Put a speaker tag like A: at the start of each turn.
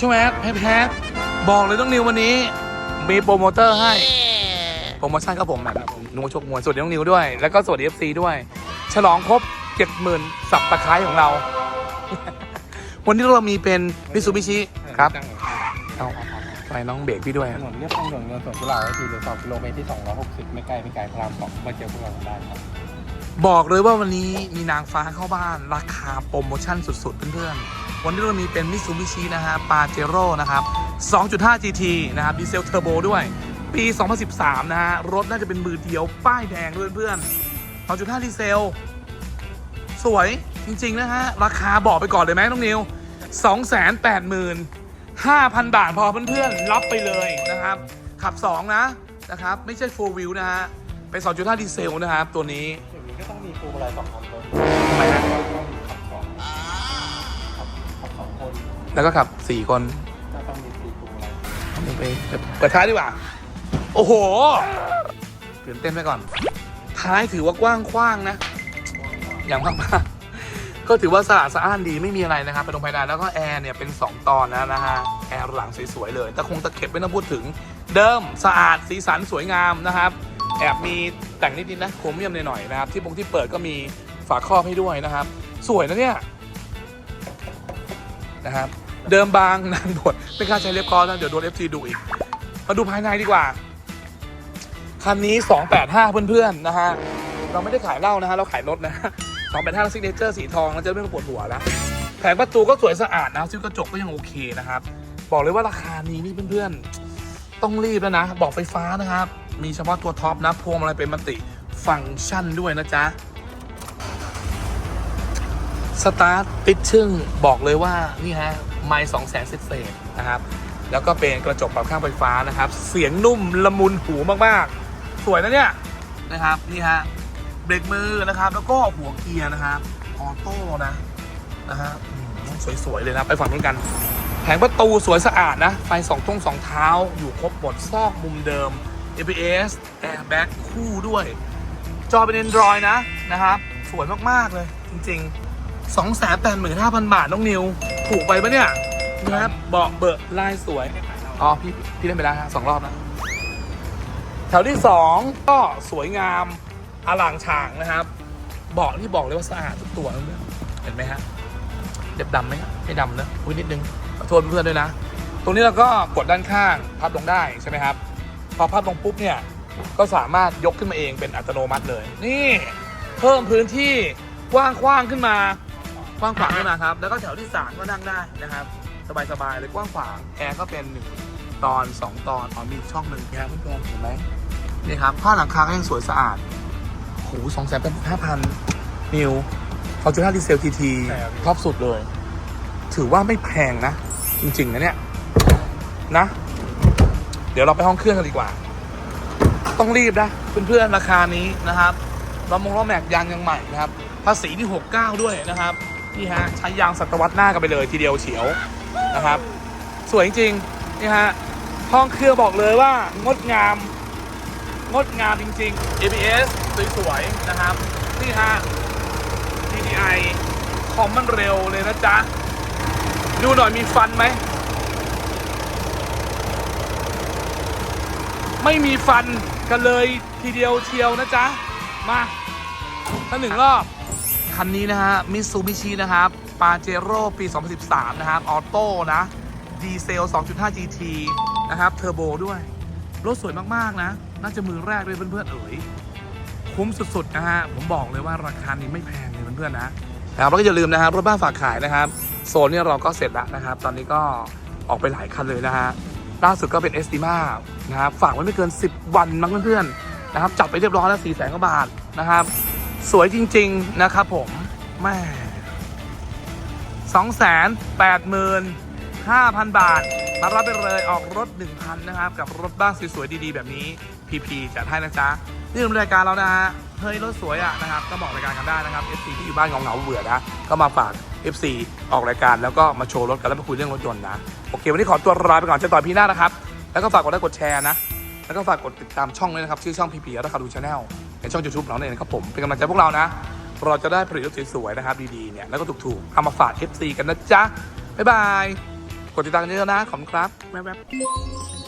A: ใช่ไหมให้แพทบอกเลยต้องนิววันนี้ มีโปรโมเตอร์ให้ โปรโมชั่นครับผมแบบนัวชกมวยสวัสดีน้องนิวด้วย แล้วก็สวัสดี FC ด้วย ฉลองครบ70,000สับตะไคร้ของเรา วันนี้เรามีเป็นมิซูบิชิครับเอาไปน้องเบรกพี่ด้วย
B: ถนนเรียบทางด่วนเมืองสวนกุหลาบก็คือเหลือ2กิโลเมตรที่ 260 ไม่ไกลไม่ไกลพระรามสองมาเจอพวกเราได้ครับ
A: บอกเลยว่าวันนี้มีนางฟ้าเข้าบ้านราคาโปรโมชั่นสุดๆเพื่อนๆ วันนี้เรามีเป็นมิ t ซูบิชินะฮะปาเจโร่นะครับ 2.5 GT นะครับดีเซลเทอร์โบด้วย ปี 2013 นะฮะ รถน่าจะเป็นมือเดียว ป้ายแดงด้วยเพื่อนๆ2.5 ดีเซล สวยจริง ๆ นะฮะ ราคาบอกไปก่อนเลยไหมน้องนิว 285,000 บาทพอเพื่อนๆ รับไปเลยนะครับ ขับ 2 นะ นะครับ ไม่ใช่ 4 wheel นะฮะเป็น2.5 ดีเซลนะครับตัวนี้
B: อย่างนี้ก็ต้องมีครูอะไรสองคนเลย
A: ทำไมฮะ แล้วก็ขับ4คน
B: ก็ต้องมีสี่ครูอะไร
A: ไปเปิดท้ายดีกว่า โอ้โหตื่นเต้นไปก่อน ท้ายถือว่ากว้างขว้างนะ อย่างมากๆก็ถือว่าสะอาดสะอ้านดีไม่มีอะไรนะครับเป็นลมภายในแล้วก็แอร์เนี่ยเป็น 2 ตอนนะนะฮะแอร์หลังสวยๆเลยแต่คงตะเข็บไม่ต้องพูดถึงเดิมสะอาดสีสันสวยงามนะครับแอบมีแต่งนิดๆนะโครเมียมหน่อยๆนะครับที่ปงที่เปิดก็มีฝาครอบให้ด้วยนะครับ สวยนะเนี่ย นะครับ เดิมบางนานบดไม่กล้าใช้เล็บกอนะเดี๋ยวโดน FC ดูอีก มาดูภายในดีกว่า คันนี้ 285 เพื่อนๆนะฮะ เราไม่ได้ขายเหล้านะฮะ เราขายรถนะ285แล้วซิกเนเจอร์สีทองแล้วจะไม่มาปวดหัวแล้วแผงประตูก็สวยสะอาดนะซิลกระจกก็ยังโอเคนะครับ บอกเลยว่าราคานี้นี่เพื่อนๆ ต้องรีบแล้วนะ บอกไฟฟ้านะครับ มีเฉพาะตัวท็อปนะพวงมาลัยเป็นมัติฟังก์ชันด้วยนะจ๊ะ สตาร์ทติดชึ่งบอกเลยว่านี่ฮะไม่สองแสนเศษนะครับ แล้วก็เป็นกระจกปรับข้างไฟฟ้านะครับ เสียงนุ่มละมุนหูมากๆ สวยนะเนี่ยนะครับนี่ฮะเบรกมือนะครับแล้วก็หัวเกียร์นะครับออโต้นะนะฮะสวยๆเลยนะไปฝั่งนู้นกัน แผงประตูสวยสะอาดนะ ไฟสองทุ่งสองเท้าอยู่ครบหมดซอกมุมเดิม ABS Airbag คู่ด้วย จอเป็น Android นะนะครับ สวยมากๆเลยจริง ๆ 285,000 บาทน้องนิว ถูกไปปะเนี่ยนะครับเบาะเบอร์ลายสวย อ๋อ พี่พี่เล่นไปแล้วฮะสองรอบนะ แถวที่สองก็สวยงามอล่างฉางนะครับ เบาะที่บอกเลยว่าสะอาดทุกตัวเพื่อนเห็นไหมฮะเด็บดำไหมฮะไม่ดำนะอุ้ยนิดนึงขอโทษเพื่อนด้วยนะ ตรงนี้เราก็กดด้านข้างพับลงได้ใช่ไหมครับ พอพับลงปุ๊บเนี่ยก็สามารถยกขึ้นมาเองเป็นอัตโนมัติเลย นี่ เพิ่มพื้นที่กว้างขว้างขึ้นมา กว้างขวางขึ้นมาครับ แล้วก็แถวที่สามก็นั่งได้นะครับ สบายๆเลยกว้างขวางแอร์ก็เป็นหนึ่งตอนสองตอนอ๋อมีอีกช่องหนึ่งครับเพื่อนๆเห็นไหมนี่ครับผ้าหลังคาก็ยังสวยสะอาดโหสองแสนเป็นห้าพันนิวเขาจุดห้าดีเซลทีทีท็อปสุดเลย ถือว่าไม่แพงนะ จริง ๆ นะเนี่ย นะ เดี๋ยวเราไปห้องเครื่องกันดีกว่า ต้องรีบนะ เพื่อนๆราคานี้นะครับล้อมงล้อแม็กยางยังใหม่นะครับ ภาษีที่ 69 ด้วยนะครับ นี่ฮะใช้ยางสัตวัตหน้ากันไปเลยทีเดียวเฉียวนะครับ สวยจริงๆนี่ฮะห้องเครื่องบอกเลยว่างดงาม งดงามจริง ๆ ABS สวยๆนะครับ นี่ฮะ DDI คอมมันเร็วเลยนะจ๊ะ ดูหน่อยมีฟันไหม ไม่มีฟันกันเลยทีเดียวเชียวนะจ๊ะ มาถ้าหนึ่งรอบ คันนี้นะฮะมิ t ซูบิชินะครับปาเจโร่ปี 2013 นะครับ ออโต้นะดีเซล 2.5 GT นะครับเทอร์โบด้วย รถสวยมาก ๆ นะ น่าจะมือแรกเลยเพื่อน ๆ เอ๋ย คุ้มสุด ๆ นะฮะ ผมบอกเลยว่าราคานี้ไม่แพงเลยเพื่อนๆนะนะครับแล้วก็อย่าลืมนะครับ รถบ้านฝากขายนะครับ โซนเนี่ยเราก็เสร็จแล้วนะครับ ตอนนี้ก็ออกไปหลายคันเลยนะฮะ ล่าสุดก็เป็นเอสติมานะครับ ฝากไว้ไม่เกิน 10 วันมั้งเพื่อน ๆ นะครับ จับไปเรียบร้อยแล้ว4แสนกว่าบาทนะครับ สวยจริง ๆ นะครับผมแม่สองแสนแปดหมื่นห้าพันบาทมารับไปเลยออกรถ 1,000 นะครับ กับรถบ้านสวยๆดีๆ แบบนี้พีพีจัดให้นะจ๊ะ นี่เป็นรายการเรานะฮะ เฮ้ย รถสวยอะนะครับ ก็บอกรายการกันได้นะครับ FC ที่อยู่บ้านเหงาๆเบื่อนะ ก็มาฝาก FC ออกรายการแล้วก็มาโชว์รถกันแล้วมาคุยเรื่องรถยนต์นะ โอเค วันนี้ขอตัวลาไปก่อนเจอกันต่อพี่หน้านะครับ แล้วก็ฝากกดไลค์กดแชร์นะ แล้วก็ฝากกดติดตามช่องด้วยนะครับ ชื่อช่องพีพีรัคาดูชาแนล ในช่องยูทูบเราเนี่ยนะครับผมเป็นกำลังใจพวกเรานะ เราจะได้ผลิตรถสวยๆนะครับดีๆเนี่ยแล้วก็ถูกๆเอามาฝาก FC กันนะจ๊ะบ๊ายบายกดติดตามกันเยอะๆนะขอบคุณครับแว๊บๆ